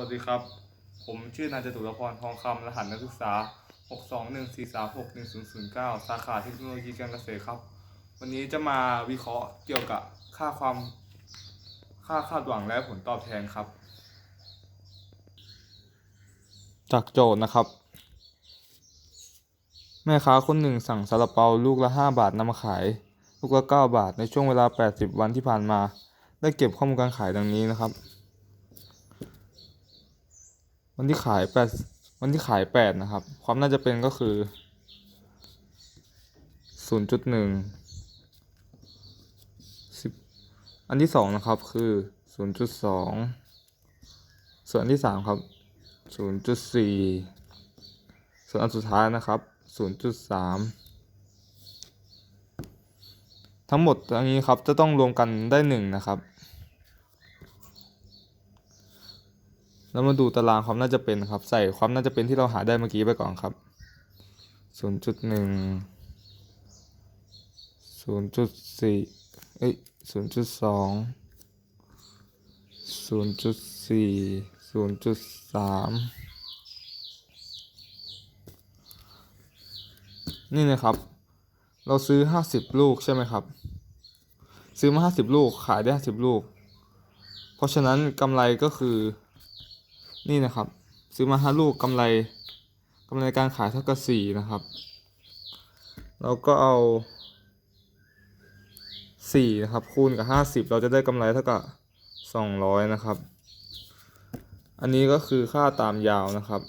วัสดีครับ ผมชื่อนายจตุรพรทองคำรหัสนักศึกษา 62143610009 สาขาเทคโนโลยีการเกษตรครับ วันนี้จะมาวิเคราะห์เกี่ยวกับค่าความค่าคาดหวังและผลตอบแทนครับ จากโจทย์นะครับ แม่ค้าคนหนึ่งสั่งซาลาเปาลูกละ 5 บาทนำมาขาย ลูกละ 9 บาทในช่วงเวลา 80 วันที่ผ่านมา ได้เก็บข้อมูลการขายดังนี้นะครับ วันที่ขายแปดวันที่ขายแปดนะครับ ความน่าจะเป็นก็คือศูนย์จุดหนึ่งสิบอันที่สองนะครับคือศูนย์จุดสองส่วนอันที่สามครับศูนย์จุดสี่ส่วนอันสุดท้ายนะครับศูนย์จุดสามทั้งหมดอันนี้ครับจะต้องรวมกันได้หนึ่งนะครับ แล้วมาดูตารางความน่าจะเป็นครับ ใส่ความน่าจะเป็นที่เราหาได้เมื่อกี้ไปก่อนครับ 0.1 0.4เอ้ย0.2 0.4 0.3 นี่นะครับ เราซื้อ 50 ลูกใช่ไหมครับ ซื้อมา 50 ลูกขายได้ 50 ลูก เพราะฉะนั้นกำไรก็คือ นี่นะครับ ซื้อมาห้าลูกกำไรกำไรการขายเท่ากับสี่นะครับ เราก็เอาสี่นะครับ คูณกับห้าสิบเราจะได้กำไรเท่ากับสองร้อยนะครับ อันนี้ก็คือค่าตามยาวนะครับ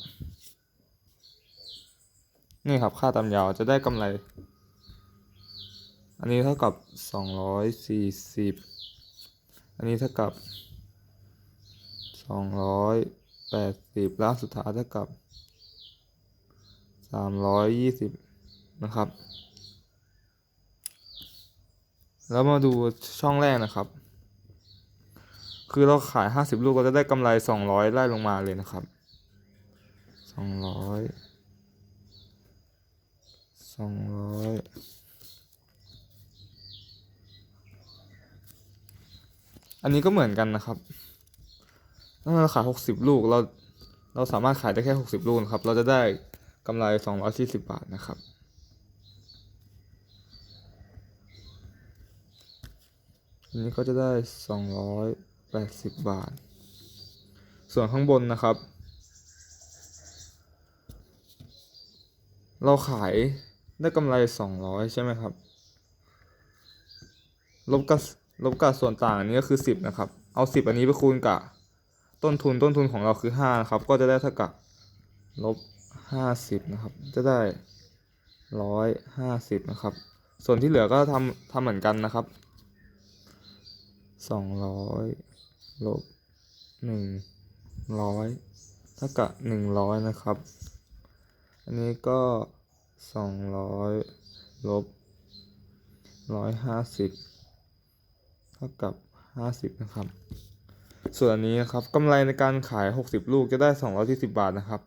นี่ครับค่าตามยาวจะได้กำไร อันนี้เท่ากับสองร้อยสี่สิบอันนี้เท่ากับสองร้อย แปดสิบล้วสุดท้ายเท่ากับสามร้อยยี่สิบนะครับ แล้วมาดูช่องแรกนะครับ คือเราขายห้าสิบลูกเราจะได้กำไรสองร้อยไล่ลงมาเลยนะครับสองร้อยสองร้อยอันนี้ก็เหมือนกันนะครับ เราขายหกสิบลูกเราเราสามารถขายได้แค่หกสิบลูกครับ เราจะได้กำไรสองร้อยสี่สิบบาทนะครับอันนี้ก็จะได้สองร้อยแปดสิบบาท ส่วนข้างบนนะครับ เราขายได้กำไรสองร้อยใช่ไหมครับ ลบกับลบกับส่วนต่างอันนี้ก็คือสิบนะครับ เอาสิบอันนี้ไปคูณกับ ต้นทุนต้นทุนของเราคือห้านะครับ ก็จะได้เท่ากับลบห้าสิบนะครับ จะได้ร้อยห้าสิบนะครับ ส่วนที่เหลือก็ทำทำเหมือนกันนะครับสองร้อยลบหนึ่งร้อยเท่ากับหนึ่งร้อยนะครับ อันนี้ก็สองร้อยลบร้อยห้าสิบเท่ากับห้าสิบนะครับ ส่วนอันนี้นะครับกำไรในการขาย 60 ลูกจะได้ 240 บาทนะครับ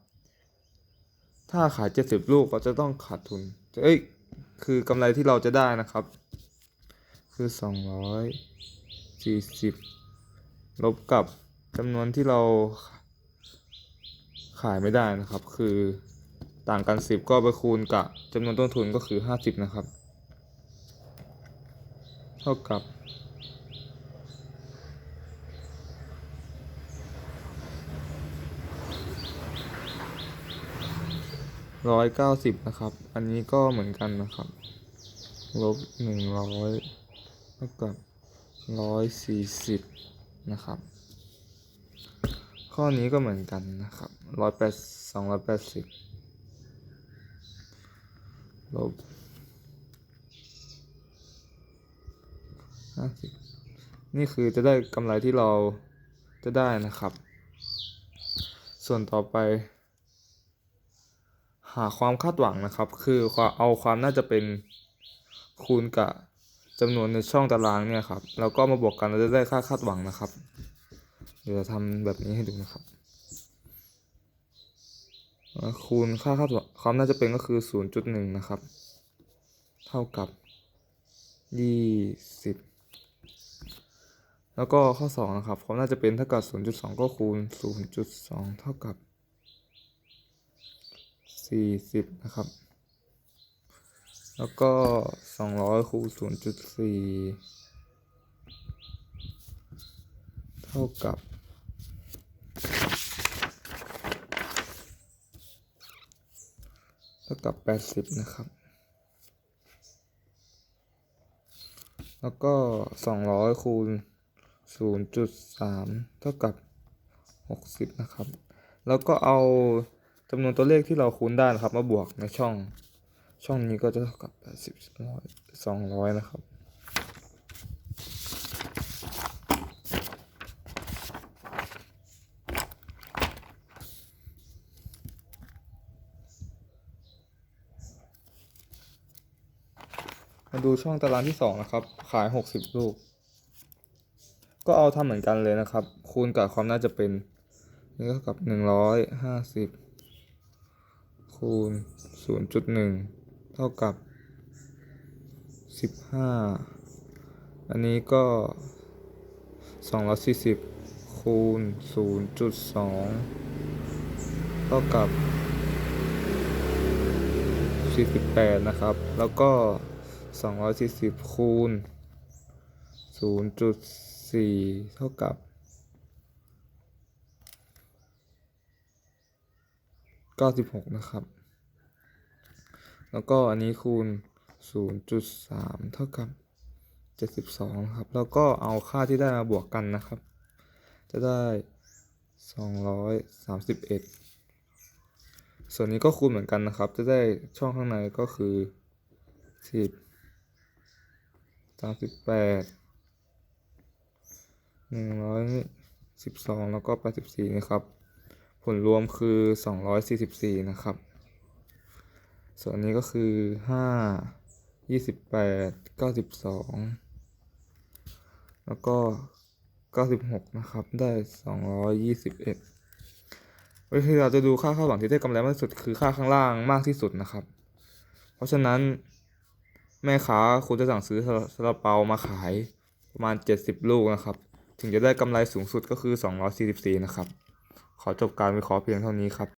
ถ้าขาย 70 ลูกก็จะต้องขาดทุน เอ้ย คือกำไรที่เราจะได้นะครับ คือ 240 ลบกับจำนวนที่เราขายไม่ได้นะครับ คือต่างกัน 10 ก็ไปคูณกับจำนวนต้นทุนก็คือ 50 นะครับ เท่ากับ ร้อยเก้าสิบนะครับ อันนี้ก็เหมือนกันนะครับ ลบหนึ่งร้อยเท่ากับร้อยสี่สิบนะครับ ข้อนี้ก็เหมือนกันนะครับร้อยแปดสองร้อยแปดสิบลบห้าสิบนี่คือจะได้กำไรที่เราจะได้นะครับ ส่วนต่อไป หาความคาดหวังนะครับ คือคเอาความน่าจะเป็นคูณกับจำนวนในช่องตารางเนี่ยครับ แล้วก็มาบวกกันเราจะได้ค่าคาดหวังนะครับ เดี๋ยวจะทำแบบนี้ให้ดูนะครับ คูณค่าคาดหวังความน่าจะเป็นก็คือ 0.1 นะครับ เท่ากับ 20แแล้วก็ข้อสองนะครับ ความน่าจะเป็นเท่ากับศูนย์จุดสองก็คูณศูนย์จุดสองเท่ากับ สี่สิบนะครับ แล้วก็สองร้อยคูณศูนย์จุดสี่เท่ากับเท่ากับแปดสิบนะครับ แล้วก็สองร้อยคูณศูนย์จุดสามเท่ากับหกสิบนะครับ แล้วก็เอา จำนวนตัวเลขที่เราคูณได้นะครับ มาบวกในช่อง ช่องนี้ก็จะเท่ากับ80 100 200 นะครับ มาดูช่องตารางที่ 2 นะครับ ขาย 60 ลูก ก็เอาทำเหมือนกันเลยนะครับ คูณกับความน่าจะเป็นนี่เท่ากับ 150 คูณศูนย์จุดหนึ่งเท่ากับสิบห้าอันนี้ก็สองร้อยสี่สิบคูณศูนย์จุดสองเท่ากับสี่สิบแปดนะครับ แล้วก็สองร้อยสี่สิบคูณศูนย์จุดสี่เท่ากับ เก้าสิบหกนะครับ แล้วก็อันนี้คูณศูนย์จุดสามเท่ากับเจ็ดสิบสองครับ แล้วก็เอาค่าที่ได้มาบวกกันนะครับ จะได้สองร้อยสามสิบเอ็ดส่วนนี้ก็คูณเหมือนกันนะครับ จะได้ช่องข้างในก็คือสิบสามสิบแปดหนึ่งร้อยสิบสองแล้วก็แปดสิบสี่นะครับ ผลรวมคือ 244 นะครับ ส่วนนี้ก็คือ 5 28 92 แล้วก็ 96 นะครับ ได้ 221 วิธีเราจะดูค่าข้าหลังที่ได้กำไรมากที่สุดคือค่าข้างล่างมากที่สุดนะครับ เพราะฉะนั้น แม่ค้าคุณจะสั่งซื้อซาลาเปามาขายประมาณ 70 ลูกนะครับ ถึงจะได้กำไรสูงสุดก็คือ 244 นะครับ ขอจบการวิเคราะห์เพียงเท่านี้ครับ